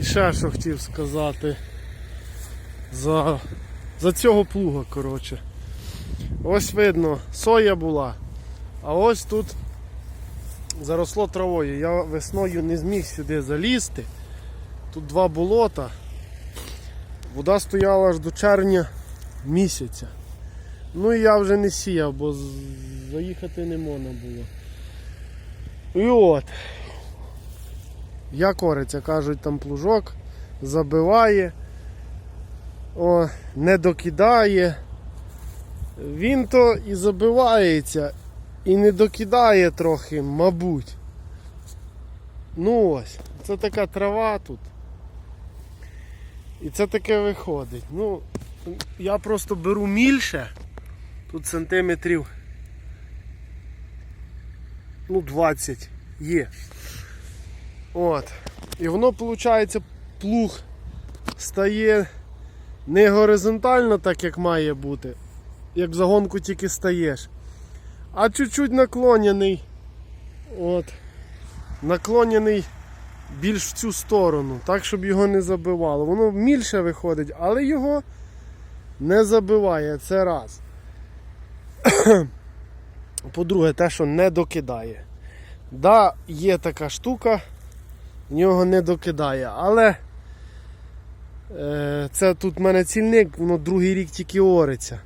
І ще що хотів сказати за, за цього плуга, коротше. Ось видно, соя була. А ось тут заросло травою. Я весною не зміг сюди залізти. Тут два болота. Вода стояла аж до червня місяця. Ну і я вже не сіяв, бо заїхати не можна було. І от. Я кориця, кажуть, там плужок забиває, о, не докидає. Він то і забивається, і не докидає трохи, мабуть. Ну ось, це така трава тут. І це таке виходить. Ну, я просто беру мільше, тут сантиметрів ну 20 є. От. І воно виходить, плуг стає не горизонтально, так як має бути, як в загонку тільки стаєш, а чуть-чуть наклонений. От. Наклонений більш в цю сторону, так, щоб його не забивало. Воно мільше виходить, але його не забиває. Це раз. По-друге, те, що не докидає. Да, є така штука, нього не докидає, але е, це тут в мене цільник, воно другий рік тільки ориться.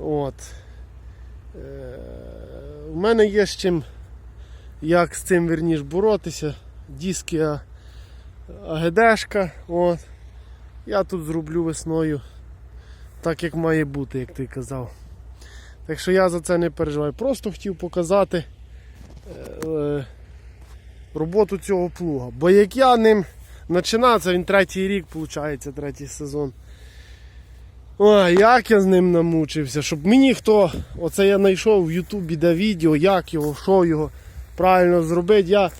От. Е, у мене є з чим, як з цим верніш боротися. Диски АГДшка. От. Я тут зроблю весною так, як має бути, як ти казав. Так що я за це не переживаю. Просто хотів показати е, роботу цього плуга. Бо як я ним починав, це він третій рік, виходить, третій сезон. Ой, як я з ним намучився, щоб мені хто, оце я знайшов в Ютубі де відео, як його, що його правильно зробити. Я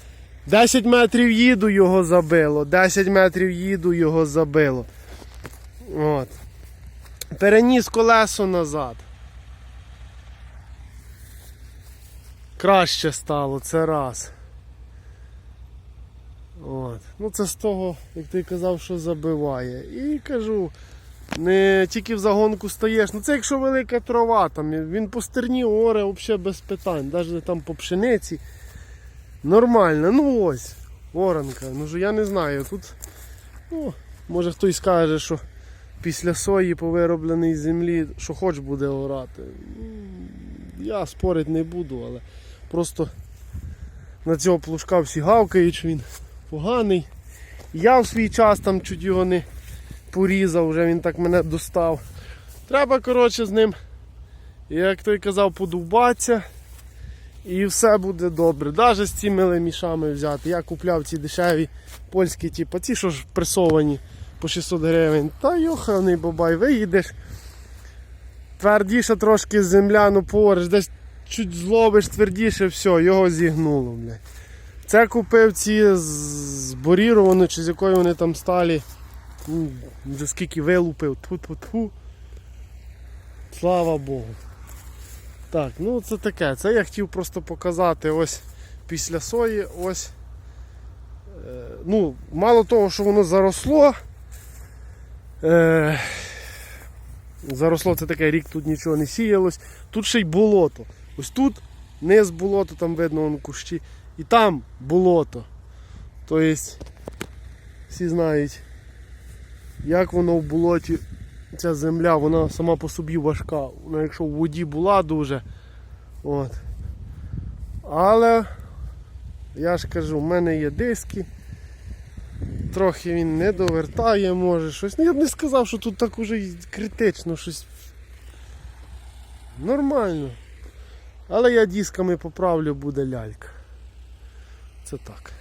10 метрів їду, його забило, 10 метрів їду, його забило. От. Переніс колесо назад. Краще стало, це раз. От. Ну це з того, як ти казав, що забиває. І кажу, не тільки в загонку стаєш. Ну це якщо велика трава, там, він по стерні оре взагалі без питань, навіть там по пшениці. Нормально, ну ось, оранка. Ну я не знаю. Тут, ну, може хтось скаже, що після сої по виробленій землі, що хоч буде орати. Я спорити не буду, але просто на цього плужка всі гавкають, він поганий. Я в свій час там чуть його не порізав, вже він так мене достав. Треба, коротше, з ним, як той казав, подовбатися. І все буде добре. Навіть з цими лемішами взяти. Я купляв ці дешеві польські, типу, ці, що ж пресовані по 600 гривень. Та йоханий бабай, виїдеш. Твердіше трошки земляну пориш, десь чуть зловиш твердіше, все, його зігнуло. Бля. Це купив ці з- з чи з якої вони там сталі. Вже скільки вилупив. Тьфу-тьфу-тьфу. Слава Богу. Так, ну це таке. Це я хотів просто показати ось після сої, ось. Е, ну, мало того, що воно заросло. Е, заросло це таке рік, тут нічого не сіялось. Тут ще й болото. Ось тут низ болото, там видно вон кущі. І там болото. Тобто, всі знають, як воно в болоті ця земля, вона сама по собі важка. Вона якщо в воді була дуже. От. Але я ж кажу, в мене є диски. Трохи він не довертає, може щось. Ну я б не сказав, що тут так уже критично щось. Нормально. Але я дисками поправлю, буде лялька. Це так.